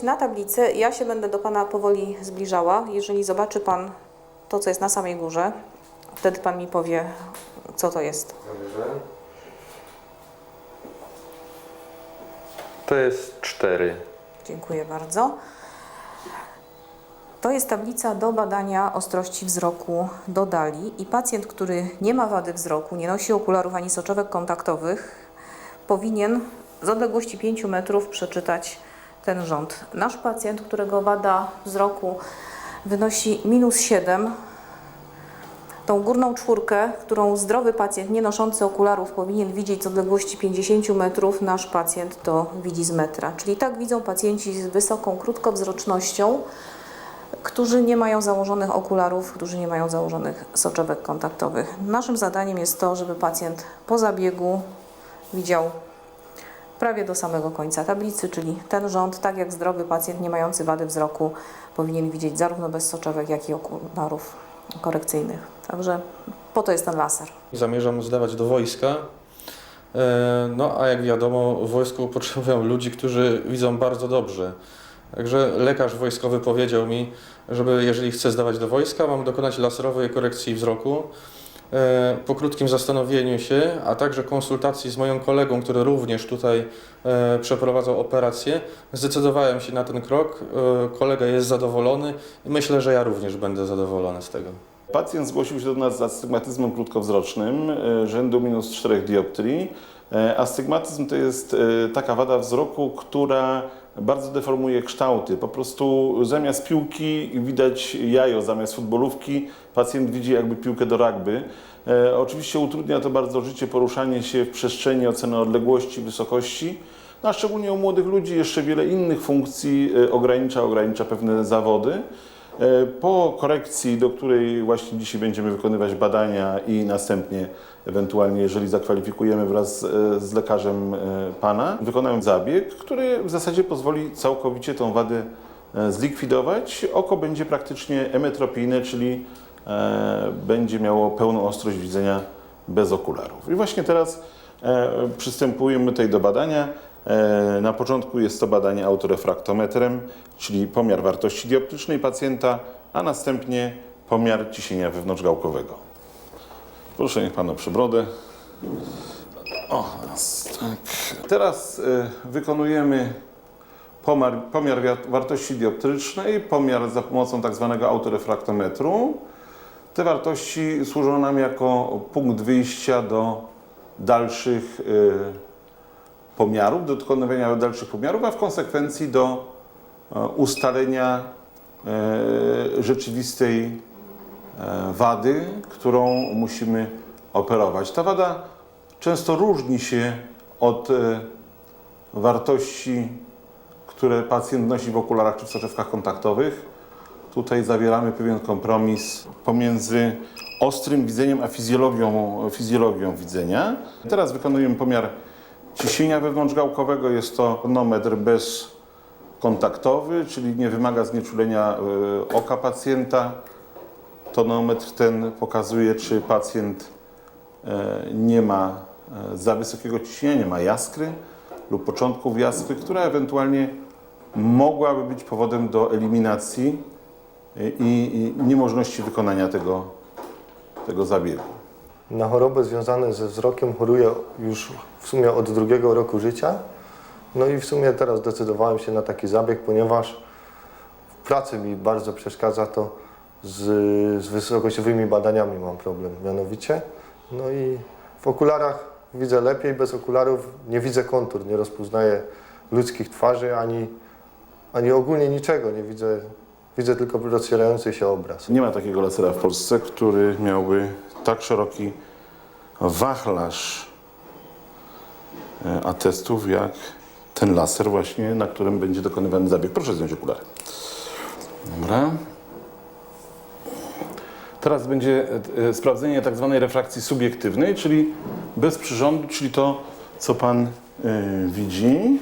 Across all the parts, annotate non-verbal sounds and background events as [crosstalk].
widać na tablicy, ja się będę do Pana powoli zbliżała. Jeżeli zobaczy Pan to, co jest na samej górze, wtedy Pan mi powie, co to jest. To jest 4. Dziękuję bardzo. To jest tablica do badania ostrości wzroku do dali i pacjent, który nie ma wady wzroku, nie nosi okularów ani soczewek kontaktowych, powinien z odległości 5 metrów przeczytać ten rząd. Nasz pacjent, którego wada wzroku wynosi minus 7, tą górną czwórkę, którą zdrowy pacjent nie noszący okularów powinien widzieć z odległości 50 metrów, nasz pacjent to widzi z metra. Czyli tak widzą pacjenci z wysoką krótkowzrocznością, którzy nie mają założonych okularów, którzy nie mają założonych soczewek kontaktowych. Naszym zadaniem jest to, żeby pacjent po zabiegu widział prawie do samego końca tablicy, czyli ten rząd, tak jak zdrowy pacjent nie mający wady wzroku powinien widzieć zarówno bez soczewek, jak i okularów korekcyjnych. Także po to jest ten laser. Zamierzam zdawać do wojska. E, No a jak wiadomo, w wojsku potrzebują ludzi, którzy widzą bardzo dobrze. Także lekarz wojskowy powiedział mi, żeby jeżeli chcę zdawać do wojska, mam dokonać laserowej korekcji wzroku. E, Po krótkim zastanowieniu się, a także konsultacji z moją kolegą, który również tutaj e, przeprowadzał operację, zdecydowałem się na ten krok. E, Kolega jest zadowolony i myślę, że ja również będę zadowolony z tego. Pacjent zgłosił się do nas z astygmatyzmem krótkowzrocznym rzędu minus 4 dioptrii. Astygmatyzm to jest taka wada wzroku, która bardzo deformuje kształty. Po prostu zamiast piłki widać jajo, zamiast futbolówki pacjent widzi jakby piłkę do rugby. E, Oczywiście utrudnia to bardzo życie, poruszanie się w przestrzeni, ocenę odległości, wysokości. No, a szczególnie u młodych ludzi jeszcze wiele innych funkcji e, ogranicza, ogranicza pewne zawody. E, Po korekcji, do której właśnie dzisiaj będziemy wykonywać badania i następnie ewentualnie, jeżeli zakwalifikujemy wraz e, z lekarzem e, pana, wykonamy zabieg, który w zasadzie pozwoli całkowicie tą wadę e, zlikwidować. Oko będzie praktycznie emetropijne, czyli e, będzie miało pełną ostrość widzenia bez okularów. I właśnie teraz e, przystępujemy tutaj do badania. E, Na początku jest to badanie autorefraktometrem, czyli pomiar wartości dioptrycznej pacjenta, a następnie pomiar ciśnienia wewnątrzgałkowego. Proszę niech Pan o przybrodę. O, tak. Teraz e, wykonujemy pomiar, pomiar wartości dioptrycznej, pomiar za pomocą tak zwanego autorefraktometru. Te wartości służą nam jako punkt wyjścia do dalszych e, pomiarów, do dokonywania dalszych pomiarów, a w konsekwencji do e, ustalenia e, rzeczywistej e, wady, którą musimy operować. Ta wada często różni się od wartości, które pacjent nosi w okularach czy w soczewkach kontaktowych. Tutaj zawieramy pewien kompromis pomiędzy ostrym widzeniem a fizjologią, fizjologią widzenia. Teraz wykonujemy pomiar ciśnienia wewnątrzgałkowego. Jest to tonometr bezkontaktowy, czyli nie wymaga znieczulenia e, oka pacjenta. Tonometr ten pokazuje, czy pacjent e, nie ma e, za wysokiego ciśnienia, nie ma jaskry lub początków jaskry, która ewentualnie mogłaby być powodem do eliminacji i, i niemożności wykonania tego, tego zabiegu. Na choroby związane ze wzrokiem choruję już w sumie od drugiego roku życia. No i w sumie teraz zdecydowałem się na taki zabieg, ponieważ w pracy mi bardzo przeszkadza to z, z wysokościowymi badaniami mam problem mianowicie. No i w okularach widzę lepiej, bez okularów nie widzę kontur, nie rozpoznaję ludzkich twarzy ani, ani ogólnie niczego, nie widzę, widzę tylko rozcierający się obraz. Nie ma takiego lasera w Polsce, który miałby tak szeroki wachlarz e, atestów, jak ten laser właśnie, na którym będzie dokonywany zabieg. Proszę zdjąć okulary. Dobra. Teraz będzie e, e, sprawdzenie tak zwanej refrakcji subiektywnej, czyli bez przyrządu, czyli to, co Pan widzi.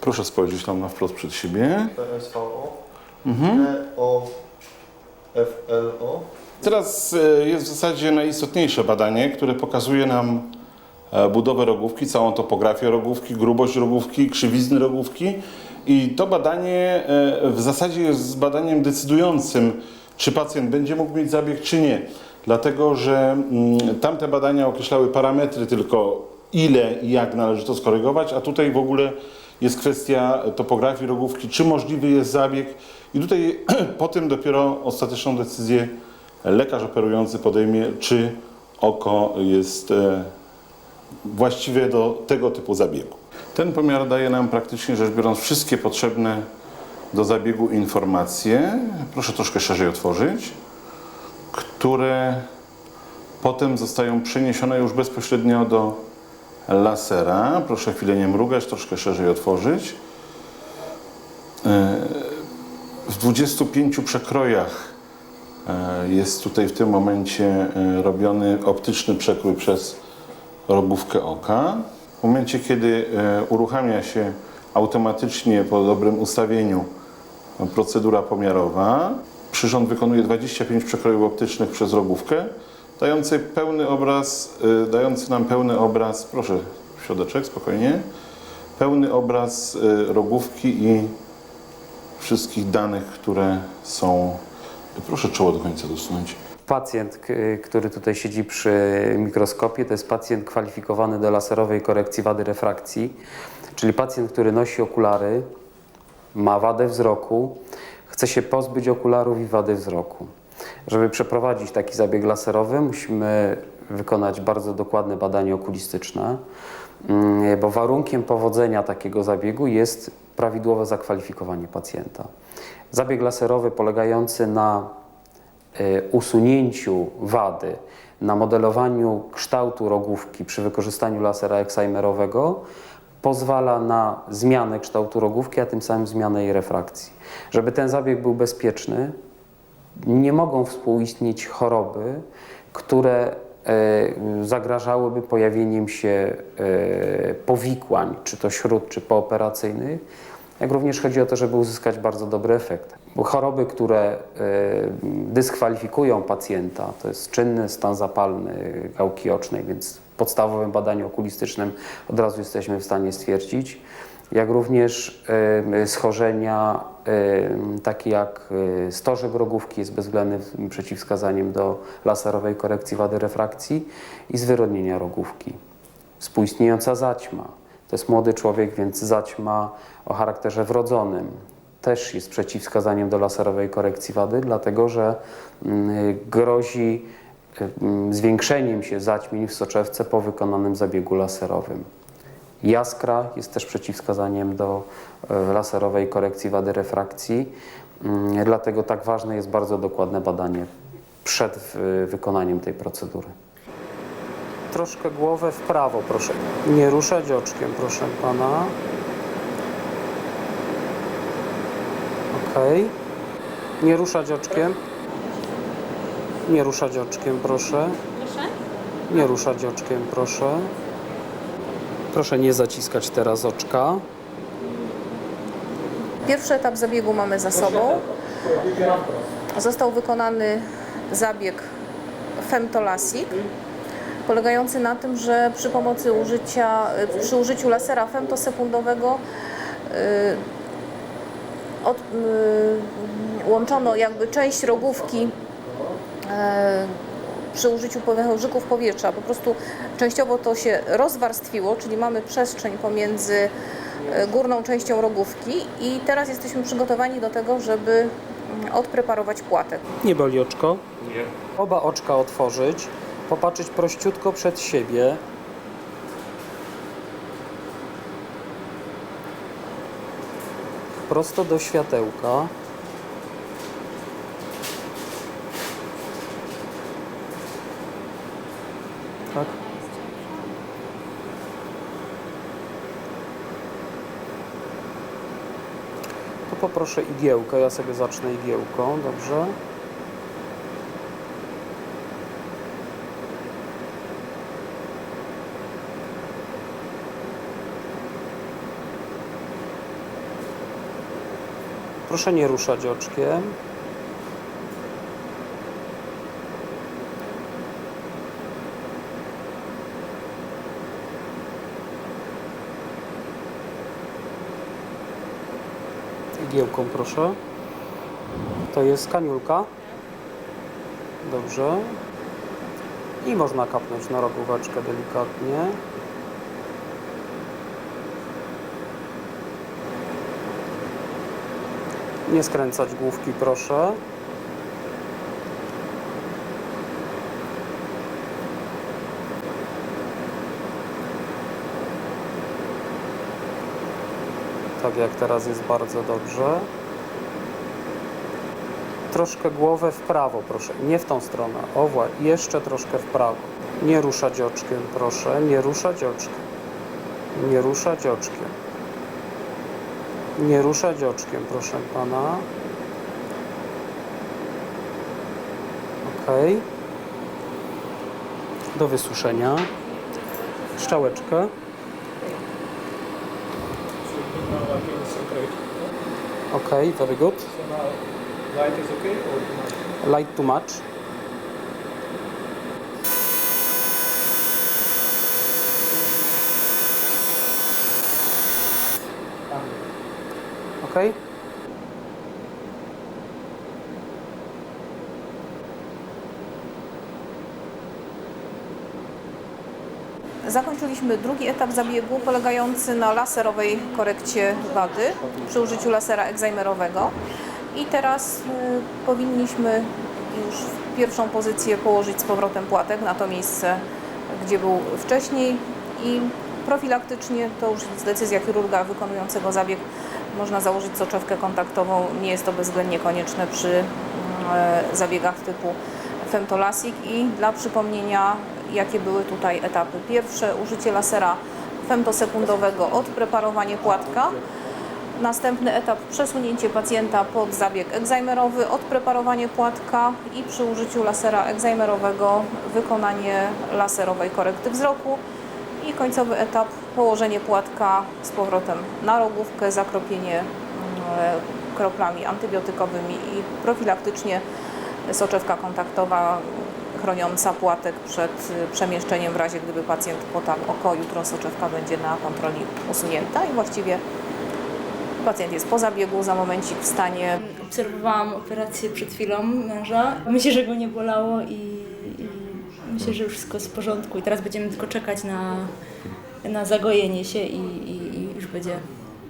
Proszę spojrzeć tam na wprost przed siebie. PSVO, EO, FLO. Teraz e, jest w zasadzie najistotniejsze badanie, które pokazuje nam e, budowę rogówki, całą topografię rogówki, grubość rogówki, krzywizny rogówki I to badanie e, w zasadzie jest badaniem decydującym, czy pacjent będzie mógł mieć zabieg, czy nie. Dlatego, że mm, tamte badania określały parametry tylko ile i jak należy to skorygować, a tutaj w ogóle jest kwestia topografii rogówki, czy możliwy jest zabieg. I tutaj [clears throat] potem dopiero ostateczną decyzję lekarz operujący podejmie, czy oko jest e, właściwe do tego typu zabiegu. Ten pomiar daje nam praktycznie rzecz biorąc wszystkie potrzebne do zabiegu informacje. Proszę troszkę szerzej otworzyć, które potem zostają przeniesione już bezpośrednio do lasera. Proszę chwilę nie mrugać, troszkę szerzej otworzyć. E, W 25 przekrojach e, jest tutaj w tym momencie e, robiony optyczny przekrój przez rogówkę oka. W momencie, kiedy uruchamia się automatycznie po dobrym ustawieniu procedura pomiarowa, przyrząd wykonuje 25 przekrojów optycznych przez rogówkę, dający pełny obraz, e, dający nam pełny obraz, proszę środeczek, spokojnie, pełny obraz e, rogówki i wszystkich danych, które są. Proszę czoło do końca dosunąć. Pacjent, który tutaj siedzi przy mikroskopie, to jest pacjent kwalifikowany do laserowej korekcji wady refrakcji, czyli pacjent, który nosi okulary, ma wadę wzroku, chce się pozbyć okularów i wady wzroku. Żeby przeprowadzić taki zabieg laserowy, musimy wykonać bardzo dokładne badanie okulistyczne, mm, bo warunkiem powodzenia takiego zabiegu jest prawidłowe zakwalifikowanie pacjenta. Zabieg laserowy polegający na y, usunięciu wady, na modelowaniu kształtu rogówki przy wykorzystaniu lasera excimerowego pozwala na zmianę kształtu rogówki, a tym samym zmianę jej refrakcji. Żeby ten zabieg był bezpieczny, nie mogą współistnieć choroby, które e, zagrażałyby pojawieniem się e, powikłań, czy to śród, czy pooperacyjnych, jak również chodzi o to, żeby uzyskać bardzo dobry efekt. Bo choroby, które e, dyskwalifikują pacjenta, to jest czynny stan zapalny gałki ocznej, więc w podstawowym badaniu okulistycznym od razu jesteśmy w stanie stwierdzić, jak również schorzenia takie jak e, stożek rogówki jest bezwzględnym przeciwwskazaniem do laserowej korekcji wady refrakcji i zwyrodnienia rogówki. Współistniejąca zaćma. To jest młody człowiek, więc zaćma o charakterze wrodzonym też jest przeciwwskazaniem do laserowej korekcji wady, dlatego że mm, grozi zwiększeniem się zaćmień w soczewce po wykonanym zabiegu laserowym. Jaskra jest też przeciwwskazaniem do e, laserowej korekcji wady refrakcji, Mm, dlatego tak ważne jest bardzo dokładne badanie przed wykonaniem tej procedury. Troszkę głowę w prawo, proszę. Nie ruszać oczkiem, proszę pana. Okej. Nie ruszać oczkiem. Nie ruszać oczkiem, proszę. Nie ruszać oczkiem, proszę. Proszę nie zaciskać teraz oczka. Pierwszy etap zabiegu mamy za sobą. Został wykonany zabieg femtolasik, polegający na tym, że przy pomocy użycia, przy użyciu lasera femtosekundowego y, od, y, łączono jakby część rogówki e, przy użyciu wężyków powietrza. Po prostu częściowo to się rozwarstwiło, czyli mamy przestrzeń pomiędzy e, górną częścią rogówki i teraz jesteśmy przygotowani do tego, żeby mm, odpreparować płatek. Nie boli oczko? Nie. Oba oczka otworzyć, popatrzeć prościutko przed siebie. Prosto do światełka. To poproszę igiełkę, ja sobie zacznę igiełką, dobrze? Proszę nie ruszać oczkiem. Igiełką, proszę. To jest kaniulka. Dobrze. I można kapnąć na rogóweczkę delikatnie. Nie skręcać główki, proszę. Tak jak teraz jest bardzo dobrze. Troszkę głowę w prawo, proszę. Nie w tą stronę. O, jeszcze troszkę w prawo. Nie ruszać oczkiem, proszę. Nie ruszać oczkiem. Nie ruszać oczkiem. Nie ruszać oczkiem, proszę pana. Ok. Do wysuszenia. Strzałeczkę. Ok, very good. Light is okay or too much? Light too much. Ok. Zakończyliśmy drugi etap zabiegu polegający na laserowej korekcie wady przy użyciu lasera egzajmerowego. I teraz y, powinniśmy już w pierwszą pozycję położyć z powrotem płatek na to miejsce, gdzie był wcześniej i profilaktycznie to już jest decyzja chirurga wykonującego zabieg. Można założyć soczewkę kontaktową. Nie jest to bezwzględnie konieczne przy e, zabiegach typu femtolasik i dla przypomnienia jakie były tutaj etapy. Pierwsze użycie lasera femtosekundowego, odpreparowanie płatka. Następny etap przesunięcie pacjenta pod zabieg egzajmerowy, odpreparowanie płatka i przy użyciu lasera egzajmerowego wykonanie laserowej korekty wzroku i końcowy etap położenie płatka z powrotem na rogówkę, zakropienie mm, kroplami antybiotykowymi i profilaktycznie soczewka kontaktowa chroniąca płatek przed y, przemieszczeniem w razie gdyby pacjent potarł oko, jutro soczewka będzie na kontroli usunięta i właściwie pacjent jest po zabiegu, za momencik wstanie. Obserwowałam operację przed chwilą męża. Myślę, że go nie bolało i, i myślę, że już wszystko jest w porządku. I teraz będziemy tylko czekać na, na zagojenie się i, i, i już będzie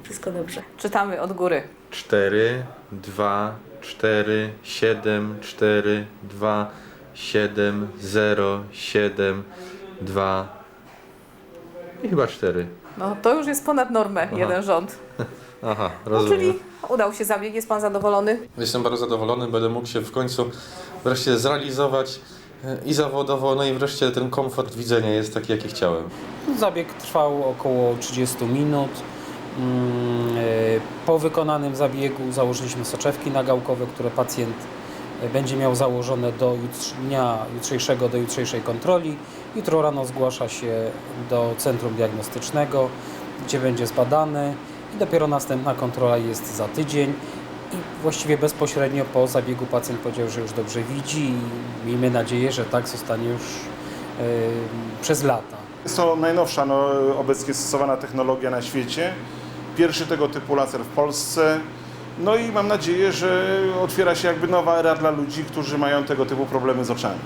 wszystko dobrze. Czytamy od góry. 4, 2, 4, 7, 4, 2, 7, 0, 7, 2 i chyba 4. No to już jest ponad normę, jeden rząd. [laughs] Aha, No, rozumiem. czyli udał się zabieg, jest Pan zadowolony? Jestem bardzo zadowolony, będę mógł się w końcu wreszcie zrealizować e, i zawodowo, no i wreszcie ten komfort widzenia jest taki, jaki chciałem. Zabieg trwał około 30 minut. Mm, e, Po wykonanym zabiegu założyliśmy soczewki nagałkowe, które pacjent będzie miał założone do dnia jutrzejszego, do jutrzejszej kontroli. Jutro rano zgłasza się do centrum diagnostycznego, gdzie będzie zbadany i dopiero następna kontrola jest za tydzień. I właściwie bezpośrednio po zabiegu pacjent powiedział, że już dobrze widzi i miejmy nadzieję, że tak zostanie już e, przez lata. Jest to najnowsza no, obecnie stosowana technologia na świecie. Pierwszy tego typu laser w Polsce. No i mam nadzieję, że otwiera się jakby nowa era dla ludzi, którzy mają tego typu problemy z oczami.